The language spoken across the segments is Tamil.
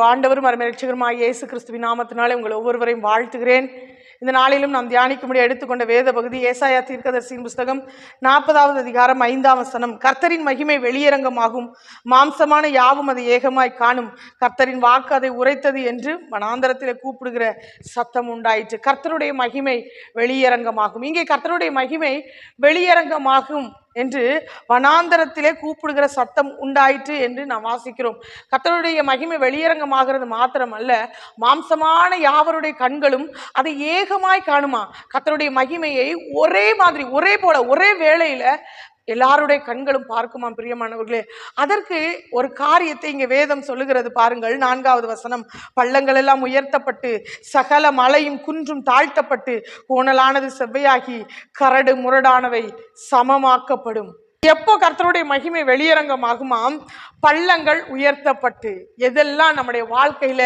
ஆண்டவரும் அருமையட்சகருமாய் இயேசு கிறிஸ்துவின் நாமத்தினாலே உங்கள் ஒவ்வொருவரையும் வாழ்த்துகிறேன். இந்த நாளிலும் நாம் தியானிக்கும்படி எடுத்துக்கொண்ட வேத பகுதி ஏசாயா தீர்க்கதரிசியின் புஸ்தகம் நாற்பதாவது அதிகாரம் ஐந்தாம் வசனம். கர்த்தரின் மகிமை வெளியரங்கமாகும். மாம்சமான யாவும் அதை ஏகமாய் காணும். கர்த்தரின் வாக்கு அதை உரைத்தது என்று மனாந்தரத்தில் கூப்பிடுகிற சத்தம் உண்டாயிற்று. கர்த்தருடைய மகிமை வெளியரங்கமாகும். இங்கே கர்த்தருடைய மகிமை வெளியரங்கமாகும். என்று வனாந்தரத்திலே கூப்பிடுகிற சத்தம் உண்டாயிற்று என்று நாம் வாசிக்கிறோம். கத்தருடைய மகிமை வெளியரங்கமாகிறது மாத்திரமல்ல மாம்சமான யாவருடைய கண்களும் அதை ஏகமாய் காணுமா? கத்தருடைய மகிமையை ஒரே மாதிரி ஒரே போல ஒரே வேளையில எல்லாருடைய கண்களும் பார்க்குமாம் பிரியமானவர்களே? அதற்கு ஒரு காரியத்தை இங்கே வேதம் சொல்லுகிறது பாருங்கள். நான்காவது வசனம். பள்ளங்கள் எல்லாம் உயர்த்தப்பட்டு சகல மலையும் குன்றும் தாழ்த்தப்பட்டு கோணலானது செவ்வையாகி கரடு முரடானவை சமமாக்கப்படும். எப்போ கர்த்தருடைய மகிமை வெளியரங்கமாகுமாம்? பள்ளங்கள் உயர்த்தப்பட்டு. எதெல்லாம் நம்முடைய வாழ்க்கையில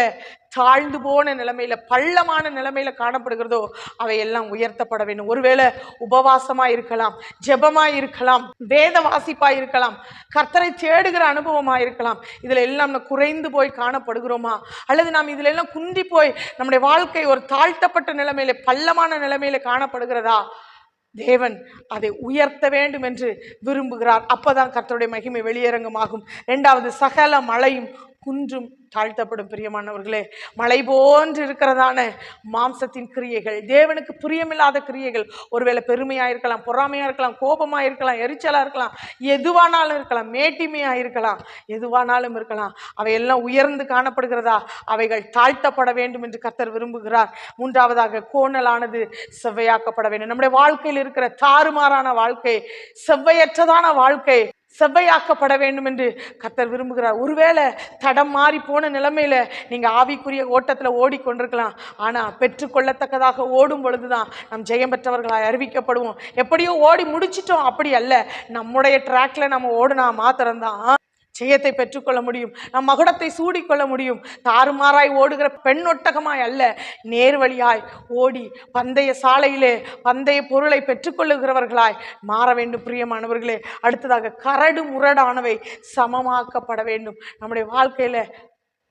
தாழ்ந்து போன நிலைமையில பள்ளமான நிலைமையில காணப்படுகிறதோ அவையெல்லாம் உயர்த்தப்பட வேண்டும். ஒருவேளை உபவாசமா இருக்கலாம் ஜெபமா இருக்கலாம் வேத வாசிப்பா இருக்கலாம் கர்த்தரை தேடுகிற அனுபவமா இருக்கலாம் இதுல எல்லாம் நம்ம குறைந்து போய் காணப்படுகிறோமா? அல்லது நாம் இதுல எல்லாம் குந்தி போய் நம்முடைய வாழ்க்கை ஒரு தாழ்த்தப்பட்ட நிலைமையில பள்ளமான நிலைமையில காணப்படுகிறதா? தேவன் அதை உயர்த்த வேண்டும் என்று விரும்புகிறார். அப்போதான் கர்த்தருடைய மகிமை வெளியரங்கமாகும். இரண்டாவது சகல மழையும் குன்றும் தாழ்த்தப்படும் பிரியமானவர்களே மலை போன்று இருக்கிறதான மாம்சத்தின் கிரியைகள் தேவனுக்கு பிரியமில்லாத கிரியைகள். ஒருவேளை பெருமையாக இருக்கலாம் பொறாமையாக இருக்கலாம் கோபமாக இருக்கலாம் எரிச்சலாக இருக்கலாம் எதுவானாலும் இருக்கலாம் மேட்டிமையாக இருக்கலாம் எதுவானாலும் இருக்கலாம். அவையெல்லாம் உயர்ந்து காணப்படுகிறதா? அவைகள் தாழ்த்தப்பட வேண்டும் என்று கர்த்தர் விரும்புகிறார். மூன்றாவதாக கோணலானது செவ்வையாக்கப்பட வேண்டும். நம்முடைய வாழ்க்கையில் இருக்கிற தாறுமாறான வாழ்க்கை செவ்வையற்றதான வாழ்க்கை செவ்வையாக்கப்பட வேண்டும் என்று கர்த்தர் விரும்புகிறார். ஒருவேளை தடம் மாறி போன நிலைமையில் நீங்கள் ஆவிக்குரிய ஓட்டத்தில் ஓடிக்கொண்டிருக்கலாம் ஆனால் பெற்றுக்கொள்ளத்தக்கதாக ஓடும் பொழுது தான் நம் ஜெயம் பெற்றவர்களாய் அறிவிக்கப்படுவோம். எப்படியோ ஓடி முடிச்சிட்டோம். அப்படி அல்ல. நம்முடைய ட்ராக்ல நம்ம ஓடுனா மாத்திரம்தான். ஜெயத்தை பெற்றுக்கொள்ள முடியும். நம் மகுடத்தை சூடிக்கொள்ள முடியும். தாறுமாறாய் ஓடுகிற பெண்ணொட்டகமாய் அல்ல. நேர்வழியாய் ஓடி பந்தய சாலையிலே பந்தய பொருளை பெற்றுக்கொள்ளுகிறவர்களாய் மாற வேண்டும் பிரியமானவர்களே. அடுத்ததாக கரடு முரடானவை சமமாக்கப்பட வேண்டும். நம்முடைய வாழ்க்கையில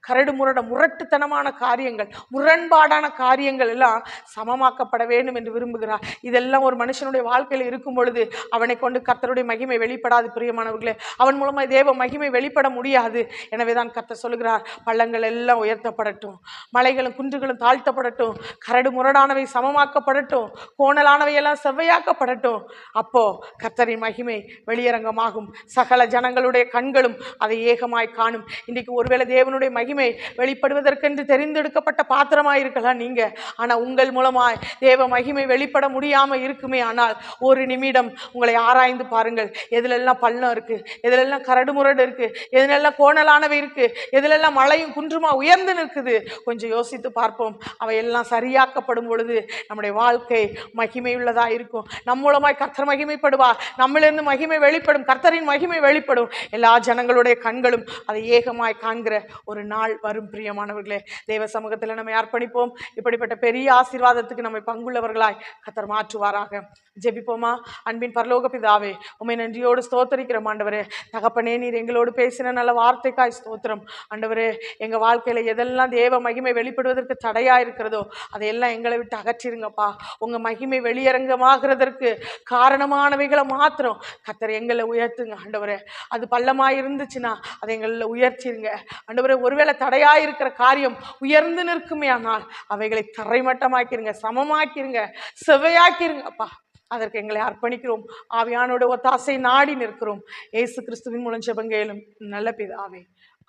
கரடு முரட முரட்டுத்தனமான காரியங்கள் முரண்பாடான காரியங்கள் எல்லாம் சமமாக்கப்பட வேண்டும் என்று விரும்புகிறார். இதெல்லாம் ஒரு மனுஷனுடைய வாழ்க்கையில் இருக்கும் பொழுது அவனை கொண்டு கத்தருடைய மகிமை வெளிப்படாது பிரியமானவர்களே. அவன் மூலமாக தேவ மகிமை வெளிப்பட முடியாது. எனவே தான் கர்த்தர் சொல்கிறார் பள்ளங்கள் எல்லாம் உயர்த்தப்படட்டும் மலைகளும் குன்றுகளும் தாழ்த்தப்படட்டும் கரடு முரடானவை சமமாக்கப்படட்டும் கோணலானவை எல்லாம் செவ்வையாக்கப்படட்டும். அப்போ கத்தரின் மகிமை வெளியரங்கமாகும். சகல ஜனங்களுடைய கண்களும் அதை ஏகமாய் காணும். இன்றைக்கு ஒருவேளை தேவனுடைய மகிமை வெளிப்படுவதற்கென்று தெரிந்தெடுக்கப்பட்ட பாத்திரமாக இருக்கலாம் நீங்கள் ஆனால் உங்கள் மூலமாய் தேவ மகிமை வெளிப்பட முடியாமல் இருக்குமே ஆனால் ஒரு நிமிடம் உங்களை ஆராய்ந்து பாருங்கள். எதிலெல்லாம் பள்ளம் இருக்கு? எதிலெல்லாம் கரடு முரடு இருக்கு? எதிலெல்லாம் கோணலானவை இருக்கு? எதிலெல்லாம் மழையும் குன்றுமா உயர்ந்து நிற்குது? கொஞ்சம் யோசித்து பார்ப்போம். அவையெல்லாம் சரியாக்கப்படும் பொழுது நம்முடைய வாழ்க்கை மகிமையுள்ளதாக இருக்கும். நம் மூலமாய் கர்த்தர் மகிமைப்படுவா நம்மளிருந்து மகிமை வெளிப்படும். கர்த்தரின் மகிமை வெளிப்படும். எல்லா ஜனங்களுடைய கண்களும் அதை ஏகமாய் காண்கிற ஒரு நாள் வரும் பிரியமானவர்களே. தேவ சமூகத்தில் நம்மை அர்ப்பணிப்போம். இப்படிப்பட்ட பெரிய ஆசீர்வாதத்துக்கு நம்மை பங்குள்ளவர்களாய் கத்தர் மாற்றுவாராக. ஜெபிப்போமா? அன்பின் பரலோக பிதாவே உண்மை நன்றியோடு ஸ்தோத்தரிக்கிறோம் ஆண்டவரே. தகப்பனே நீர் எங்களோடு பேசின நல்ல வார்த்தைக்காய் ஸ்தோத்திரம். ஆண்டவரே எங்க வாழ்க்கையில எதெல்லாம் தேவ மகிமை வெளிப்படுவதற்கு தடையா இருக்கிறதோ அதையெல்லாம் எங்களை விட்டு அகற்றிருங்கப்பா. உங்க மகிமை வெளியரங்கமாகிறதற்கு காரணமானவைகளை மாத்திரம் கத்தர் எங்களை உயர்த்துங்க ஆண்டவரே. அது பள்ளமா இருந்துச்சுன்னா அதை எங்களில் உயர்த்திருங்க. ஆண்டவரே ஒருவேளை தடையா இருக்கிற காரியம் உயர்ந்து நிற்குமே ஆனால் அவைகளை தரைமட்டமாக்கிருங்க சமமாக்கிருங்க செவையாக்கிருங்கப்பா அதற்கு எங்களை அர்ப்பணிக்கிறோம். ஆவியானோட ஒத்தாசை நாடி நிற்கிறோம். ஏசு கிறிஸ்துவின் மூலம் ஜெபங்கேலும் நல்ல பிதாவே.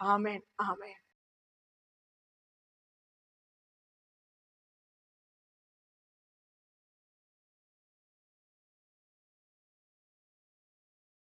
ஆமேன் ஆமேன்.